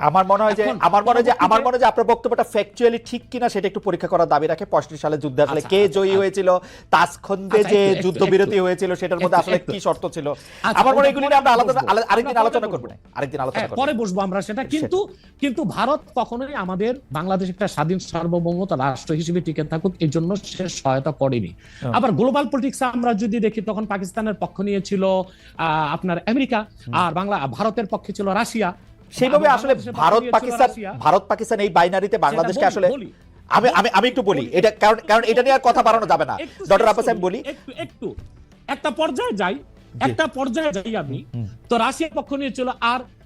আমার মনে হয় যে আমার মনে হয় যে আমার মনে হয় যে আপনার বক্তব্যটা ফ্যাকচুয়ালি ঠিক কিনা সেটা একটু পরীক্ষা করার দাবি রাখে। পঁয়ষট্টি সালে যুদ্ধে আসলে আচ্ছা, কে আচ্ছা, জয়ী আচ্ছা। হয়েছিল? তাসখন্দে যে যুদ্ধবিরতি হয়েছিল সেটার মধ্যে আসলে কি শর্ত ছিল? আমার মনে হয় এগুলি নিয়ে আমরা আলাদা আরেকদিন আলোচনা করব। না আরেকদিন আলোচনা হ্যাঁ, করব। পরে বসবো আমরা সেটা। কিন্তু কিন্তু ভারত কখনোই আমাদের বাংলাদেশ একটা স্বাধীন সার্বভৌমতা রাষ্ট্র হিসেবে টিকে থাকুক এই জন্য সে সহায়তা করেনি। আবার গ্লোবাল পলিটিক্স আমরা যদি দেখি তখন পাকিস্তানের পক্ষ নিয়েছিল আহ, আপনার আমেরিকা আর বাংলা ভারতের পক্ষে ছিল রাশিয়া। সেইভাবে আসলে ভারত পাকিস্তান ভারত পাকিস্তান এই বাইনারিতে বাংলাদেশকে আসলে আমি আমি আমি একটু বলি। এটা কারণ কারণ এটা নিয়ে আর কথা বাড়ানো যাবে না। ডক্টর আব্বাস আমি বলি। একটু একটু। একটা পর্যায়ে যাই একটা পর্যায়ে যাই আমি তো রাশিয়ার পক্ষ নিয়ে চলো আর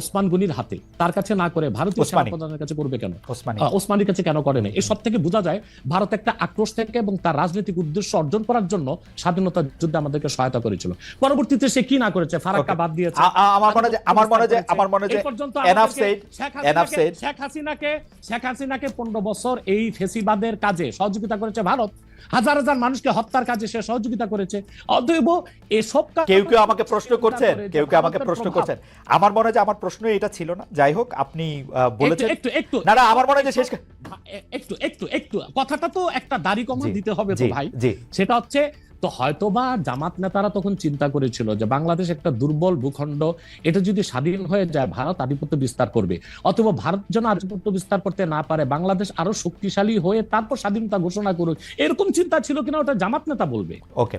ওসমান গনির হাতে। তার কাছে না করে ভারতীয়। সেনাপ্রধানের কাছে করবে কেন? ওসমানীর কাছে কেন করে নাই? এসব থেকে বোঝা যায় ভারত একটা আক্রোশ থেকে এবং তার রাজনৈতিক উদ্দেশ্য অর্জন করার জন্য স্বাধীনতা যুদ্ধে আমাদেরকে সহায়তা করেছিল। পরবর্তীতে সে কি না করেছে? ফারাক্কা বাদ দিয়েছে। আমার মনে হয় আমার মনে হয় যে- আমার মনে হয় যে পর্যন্ত enough আমাদেরকে said, শেখ হাসিনাকে- শেখ হাসিনাকে শেখ হাসিনাকে পনেরো বছর এই ফেসিবাদের কাজে সহযোগিতা করেছে ভারত। হাজার হাজার মানুষকে হত্যার কাজে সে সহযোগিতা করেছে। অতএব এসব কেউ কেউ আমাকে প্রশ্ন করছেন কেউ কেউ আমাকে প্রশ্ন করছেন। আমার মনে হয় যে আমার প্রশ্ন এটা ছিল না। যাই হোক আপনি বলেছেন। একটু একটু। না না আমার মনে হয় যে শেষ একটু একটু একটু কথাটা তো একটা দাড়ি কমা দিতে হবে তো ভাই। সেটা হচ্ছে তো হয়তোবা জামাত নেতারা তখন চিন্তা করেছিল যে বাংলাদেশ একটা দুর্বল ভূখণ্ড, এটা যদি স্বাধীন হয়ে যায়, ভারত আধিপত্য বিস্তার করবে। অথবা ভারত যেন আধিপত্য বিস্তার করতে না পারে, বাংলাদেশ আরও শক্তিশালী হয়ে তারপর স্বাধীনতা ঘোষণা করুক, এরকম চিন্তা ছিল কিনা, ওটা জামাত নেতা বলবে। ওকে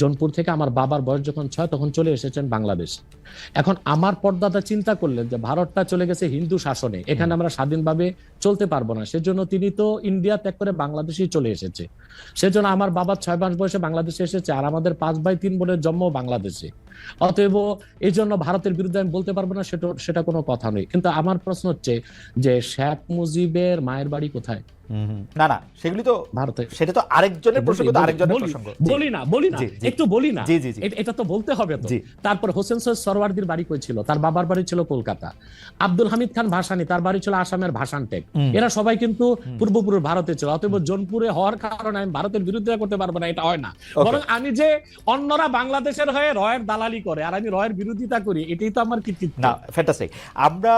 জনপুর থেকে আমার বাবার বয়স যখন ছয়, তখন চলে এসেছেন বাংলাদেশ। এখন আমার পর্দাদা চিন্তা করলেন যে ভারতটা চলে গেছে হিন্দু শাসনে, এখানে আমরা স্বাধীনভাবে চলতে পারব না। সেজন্য তিনি তো ইন্ডিয়া ত্যাগ করে বাংলাদেশে চলে এসেছে। সেজন্য আমার বাবা ছয় মাস বয়সে বাংলাদেশে এসেছে, আর আমাদের পাঁচ বাই তিন বোনের জন্ম বাংলাদেশে। অতএব এই জন্য ভারতের বিরুদ্ধে আমি বলতে পারব না সেটা সেটা কোনো কথা নেই কিন্তু আমার প্রশ্ন হচ্ছে যে শেখ মুজিবের মায়ের বাড়ি কোথায়। না না সেগুলি তো ভারতে। সেটা তো আরেকজনের প্রসঙ্গ তো আরেকজনের প্রসঙ্গ। বলি না বলি না। একটু বলি না। এটা তো বলতে হবে তো। তারপর হোসেন সৈয়দ সরওয়ার্দির বাড়ি কই ছিল? তার বাবার বাড়ি ছিল কলকাতা। আব্দুল হামিদ খান ভাসানি তার বাড়ি ছিল আসামের ভাসান টেক। এরা সবাই কিন্তু পূর্বপুরুষ ভারতে ছিল। অতএব জোনপুরে হওয়ার কারণে আমি ভারতের বিরুদ্ধে করতে পারব না এটা হয় না। বরং আমি যে অন্যরা বাংলাদেশের হয়ে রয়ের দালালি করে আর আমি রয়ের বিরোধিতা করি এটাই তো আমার কৃতিত্ব। না ফ্যান্টাস্টিক আমরা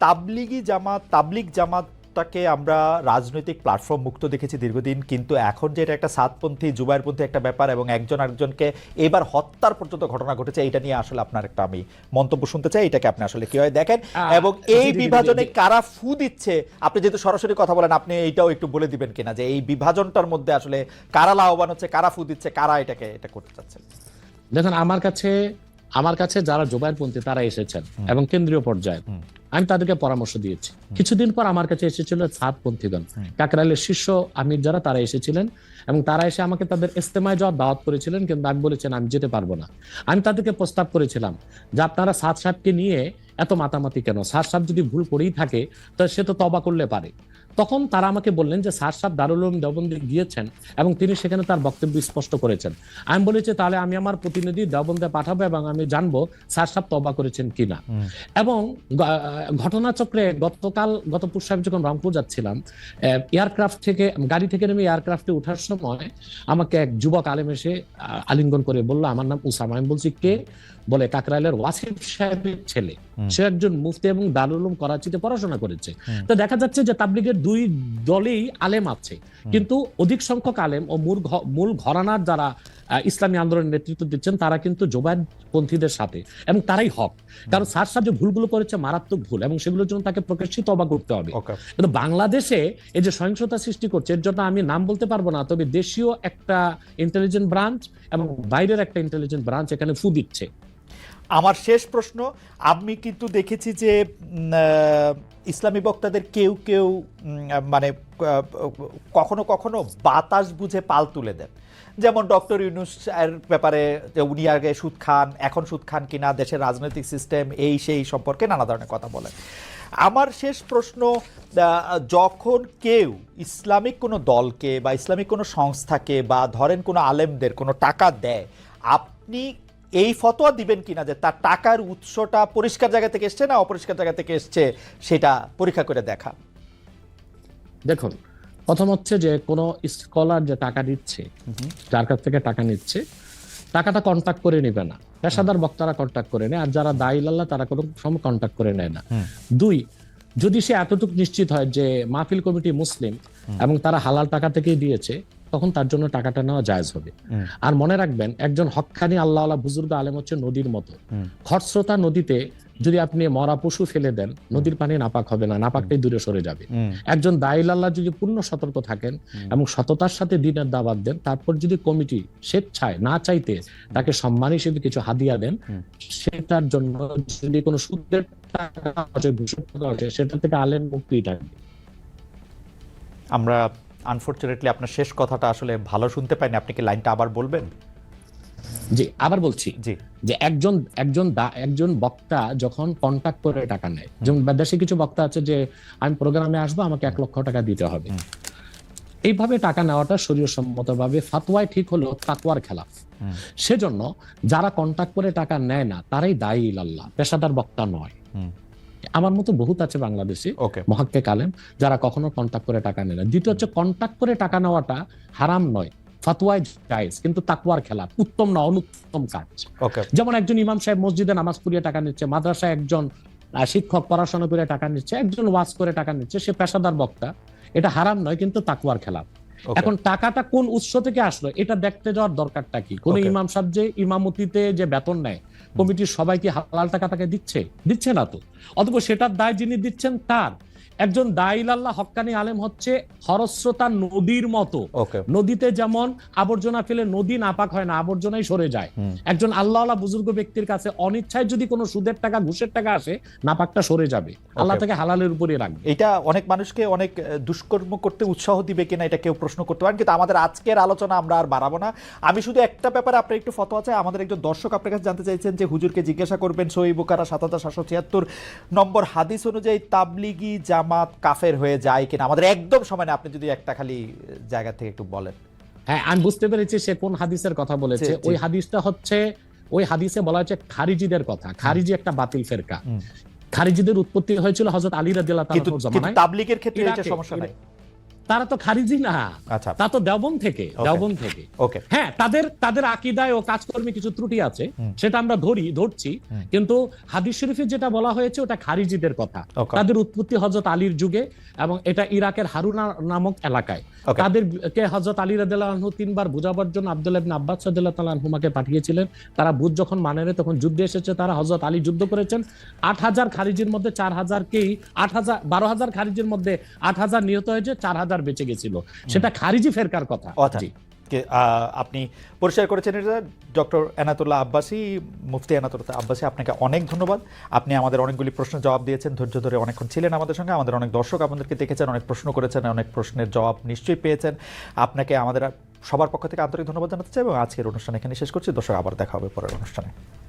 তাবলিগি জামাত তাবলিগ জামাত আন্দোলনটাকে আমরা রাজনৈতিক প্ল্যাটফর্ম মুক্ত দেখেছি দীর্ঘদিন কিন্তু এখন যে এটা একটা সাতপন্থী জুবাইরপন্থী একটা ব্যাপার এবং একজন আরেকজনকে এবার হত্যার পর্যন্ত ঘটনা ঘটেছে এটা নিয়ে আসলে আপনার একটা আমি মন্তব্য শুনতে চাই এটাকে আপনি আসলে কীভাবে দেখেন? এবং এই জি, জি, বিভাজনে কারা ফু দিচ্ছে? আপনি যেহেতু সরাসরি কথা বলেন আপনি এইটাও একটু বলে দিবেন কিনা যে এই বিভাজনটার মধ্যে আসলে কারা লাভবান হচ্ছে কারা ফু দিচ্ছে কারা এটাকে এটা করতে চাচ্ছে? দেখুন আমার কাছে আমার কাছে যারা জোবাইরপন্থী তারা এসেছেন এবং কেন্দ্রীয় পর্যায়ে। আমি তাদেরকে পরামর্শ দিয়েছি। কিছুদিন পর আমার কাছে এসেছিল সাতপন্থীগণ কাকরাইলের শীর্ষ আমির যারা তারা এসেছিলেন এবং তারা এসে আমাকে তাদের ইস্তেমায় যাওয়ার দাওয়াত করেছিলেন কিন্তু আমি বলেছেন আমি যেতে পারব না। আমি তাদেরকে প্রস্তাব করেছিলাম যে আপনারা সাত সাহেবকে নিয়ে এত মাতামাতি কেন? সাত সাহেব যদি ভুল করেই থাকে তো সে তো তবা করলে পারে। তখন তারা আমাকে বললেন যে সার সাহেব দারুল উলুম দেওবন্দে গিয়েছেন এবং তিনি সেখানে তার বক্তব্য স্পষ্ট করেছেন। আমি বলেছি তাহলে আমি আমার প্রতিনিধি দেওবন্দে পাঠাবো এবং আমি জানব সার সাহেব তবা করেছেন কিনা? এবং ঘটনাচক্রে গতকাল গত পুর সাহেব যখন রংপুর যাচ্ছিলাম এয়ারক্রাফট থেকে গাড়ি থেকে নেমে এয়ারক্রাফটে ওঠার সময় আমাকে এক যুবক আলেম এসে আলিঙ্গন করে বলল আমার নাম উসামা। আমি বলছি কে? বলে কাকরাইলের ওয়াসিফ সাহেবের ছেলে। সে একজন মুফতি এবং দারুল উলুম করাচিতে পড়াশোনা করেছে। তো দেখা যাচ্ছে যে তাবলিগের দুই দলেই আলেম আছে। কিন্তু অধিক সংখ্যক আলেম ও মূল মূল ঘরানার যারা ইসলামী আন্দোলনের নেতৃত্ব দিচ্ছেন তারা কিন্তু জোবায়দ পন্থীদের সাথে এবং তারাই হক। কারণ সার যে ভুলগুলো করেছে মারাত্মক ভুল এবং সেগুলোর জন্য তাকে প্রকাশিত অবাক করতে হবে। কিন্তু বাংলাদেশে এই যে সহিংসতা সৃষ্টি করছে এর জন্য আমি নাম বলতে পারব না তবে দেশীয় একটা ইন্টেলিজেন্ট ব্রাঞ্চ এবং বাইরের একটা ইন্টেলিজেন্ট ব্রাঞ্চ এখানে ফু দিচ্ছে। আমার শেষ প্রশ্ন, আমি কিন্তু দেখেছি যে ইসলামী বক্তাদের কেউ কেউ মানে কখনো কখনো বাতাস বুঝে পাল তুলে দেন। যেমন ডক্টর ইউনুস এর ব্যাপারে যে উনি আগে সুদ খান, এখন সুদ খান কিনা, দেশের রাজনৈতিক সিস্টেম এই সেই সম্পর্কে নানা ধরনের কথা বলেন। আমার শেষ প্রশ্ন যখন কেউ ইসলামিক কোনো দলকে বা ইসলামিক কোনো সংস্থাকে বা ধরেন কোনো আলেমদের কোনো টাকা দেয়, আপনি এই ফতোয়া দিবেন কিনা যে তার টাকার উৎসটা পরিষ্কার জায়গা থেকে এসছে না অপরিষ্কার জায়গা থেকে এসছে সেটা পরীক্ষা করে দেখা। দেখুন প্রথম হচ্ছে যে কোনো স্কলার যে টাকা দিচ্ছে যার কাছ থেকে টাকা নিচ্ছে টাকাটা কন্ট্যাক্ট করে নেবে না। পেশাদার বক্তারা কন্ট্যাক্ট করে নেয় আর যারা দায়ী লাল্লা তারা কোনো সময় কন্ট্যাক্ট করে নেয় না। দুই যদি সে এতটুকু নিশ্চিত হয় যে মাহফিল কমিটি মুসলিম এবং তারা হালাল টাকা থেকেই দিয়েছে তখন তার জন্য টাকাটা নেওয়া জায়েজ হবে। আর মনে রাখবেন একজন হক্কানি আল্লাহ আল্লাহ বুজুর্গ আলেম হচ্ছে নদীর মতো। খরস্রোতা নদীতে যদি আপনি মরা পশু ফেলে দেন নদীর পানি নাপাক হবে না নাপাকটাই দূরে সরে যাবে। একজন দাইল আল্লাহ যদি পূর্ণ সতর্ক থাকেন এবং সততার সাথে দিনের দাবাত দেন তারপর যদি কমিটি স্বেচ্ছায় না চাইতে তাকে সম্মান হিসেবে কিছু হাদিয়া দেন সেটার জন্য যদি কোনো সুদের টাকা সেটা থেকে আলেম মুক্তি থাকবে আমরা আনফর্চুনেটলি আপনার শেষ কথাটা আসলে ভালো শুনতে পাইনি। আপনি কি লাইনটা আবার বলবেন? জি আবার বলছি জি। যে একজন একজন একজন বক্তা যখন কন্ট্যাক্ট করে টাকা নেয় যেমন দেশে কিছু বক্তা আছে যে আমি প্রোগ্রামে আসব আমাকে এক লক্ষ টাকা দিতে হবে। এইভাবে টাকা নেওয়াটা শরীয় সম্মতভাবে ফাতোয়ায় ঠিক হলেও তাকওয়ার খেলাফ। সেজন্য যারা কন্ট্যাক্ট করে টাকা নেয় না তারাই দায়ী আল্লাহ পেশাদার বক্তা নয়। আমার মতো বহুত আছে বাংলাদেশে মহাক্কে কালেম যারা কখনো কন্ট্যাক্ট করে টাকা নেয় না। দ্বিতীয় হচ্ছে কন্ট্যাক্ট করে টাকা নেওয়াটা হারাম নয় ফাতোয়ায় জায়েজ কিন্তু তাকওয়ার খেলাফ উত্তম না অনুত্তম কাজ। যেমন একজন ইমাম সাহেব মসজিদে নামাজ পড়িয়ে টাকা নিচ্ছে মাদ্রাসায় একজন শিক্ষক পড়াশোনা করে টাকা নিচ্ছে একজন ওয়াজ করে টাকা নিচ্ছে সে পেশাদার বক্তা এটা হারাম নয় কিন্তু তাকুয়ার ওকে এখন টাকাটা কোন উৎস থেকে আসলো এটা দেখতে যাওয়ার দরকারটা কি? কোন ইমাম সাহেব যে ইমামতিতে যে বেতন নেয় কমিটির সবাইকে হালাল টাকা তাকে দিচ্ছে? দিচ্ছে না তো। অথবা সেটার দায় যিনি দিচ্ছেন তার। একজন দাইল আল্লাহ হক্কানি আলেম হচ্ছে খরস্রোতা নদীর মতো। নদীতে যেমন আবর্জনা ফেলে নদী নাপাক হয় না আবর্জনাই সরে যায়। একজন আল্লাহ বুজুর্গ ব্যক্তির কাছে অনিচ্ছায় যদি কোনো সুদের টাকা ঘুষের টাকা আসে নাপাকটা সরে যাবে। আল্লাহ. থেকে হালালের উপরে রাখবে। এটা অনেক মানুষকে অনেক দুষ্কর্ম করতে উৎসাহ দিবে কিনা এটা কেউ প্রশ্ন করতে পারেন কিন্তু আমাদের আজকের আলোচনা আমরা আর বাড়াবো না। আমি শুধু একটা ব্যাপারে আপনার একটু ফতোয়া চাই। আমাদের একজন দর্শক আপনার কাছে জানতে চাইছেন যে হুজুরকে জিজ্ঞাসা করবেন সই বুকারা সাত হাজার সাতশো ছিয়াত্তর নম্বর হাদিস অনুযায়ী তাবলিগি জামাত কাফের হয়ে যায় কিনা? আমাদের একদম সময় না আপনি যদি একটা খালি জায়গা থেকে একটু বলেন। হ্যাঁ আমি বুঝতে পেরেছি সে কোন হাদিসের কথা বলেছে। ওই হাদিসটা হচ্ছে ওই হাদিসে বলা হচ্ছে খারিজিদের কথা। খারিজি একটা বাতিল ফেরকা। খারিজিদের উৎপত্তি হয়েছিল হজরত আলী রাদিয়াল্লাহু তাআলার কিন্তু জামানায়। তাবলিগের ক্ষেত্রে এটা সমস্যা নাই। তারা তো খারিজি না। আচ্ছা। তা তো দেওবন থেকে দেওবন থেকে। হ্যাঁ তাদের তাদের আকিদায় ও কাজকর্মে কিছু ত্রুটি আছে সেটা আমরা ধরি ধরছি। কিন্তু হাদিস শরীফে যেটা বলা হয়েছে ওটা খারিজিদের কথা। তাদের উৎপত্তি হজরত আলীর যুগে এবং এটা ইরাকের হারুনা নামক এলাকায়। তাদেরকে হজরত আলী রাদিয়াল্লাহু তিনবার বুঝাবার জন্য আব্দুল্লাহ ইবনে আব্বাস রাদিয়াল্লাহু তাআলা আনহুমাকে পাঠিয়েছিলেন। তারা বুঝ যখন মানে নেয়, তখন যুদ্ধে এসেছে তারা হজরত আলী যুদ্ধ করেছেন। আট হাজার খারিজির মধ্যে চার হাজারকেই আট হাজার বারো হাজার খারিজির মধ্যে আট হাজার নিহত হয়েছে চার হাজার বেঁচে গেছিল। সেটা খারিজি ফেরকার কথা। আপনি পরিষ্কার করেছেন এটা। ডক্টর এনাতুল্লাহ আব্বাসী মুফতি এনাতুল্লাহ আব্বাসী আপনাকে অনেক ধন্যবাদ। আপনি আমাদের অনেকগুলি প্রশ্নের জবাব দিয়েছেন ধৈর্য ধরে অনেকক্ষণ ছিলেন আমাদের সঙ্গে। আমাদের অনেক দর্শক আপনাদেরকে দেখেছেন অনেক প্রশ্ন করেছেন অনেক প্রশ্নের জবাব নিশ্চয়ই পেয়েছেন। আপনাকে আমাদের সবার পক্ষ থেকে আন্তরিক ধন্যবাদ জানাতে চাই এবং আজকের অনুষ্ঠান এখানে শেষ করছি। দর্শক আবার দেখা হবে পরের অনুষ্ঠানে।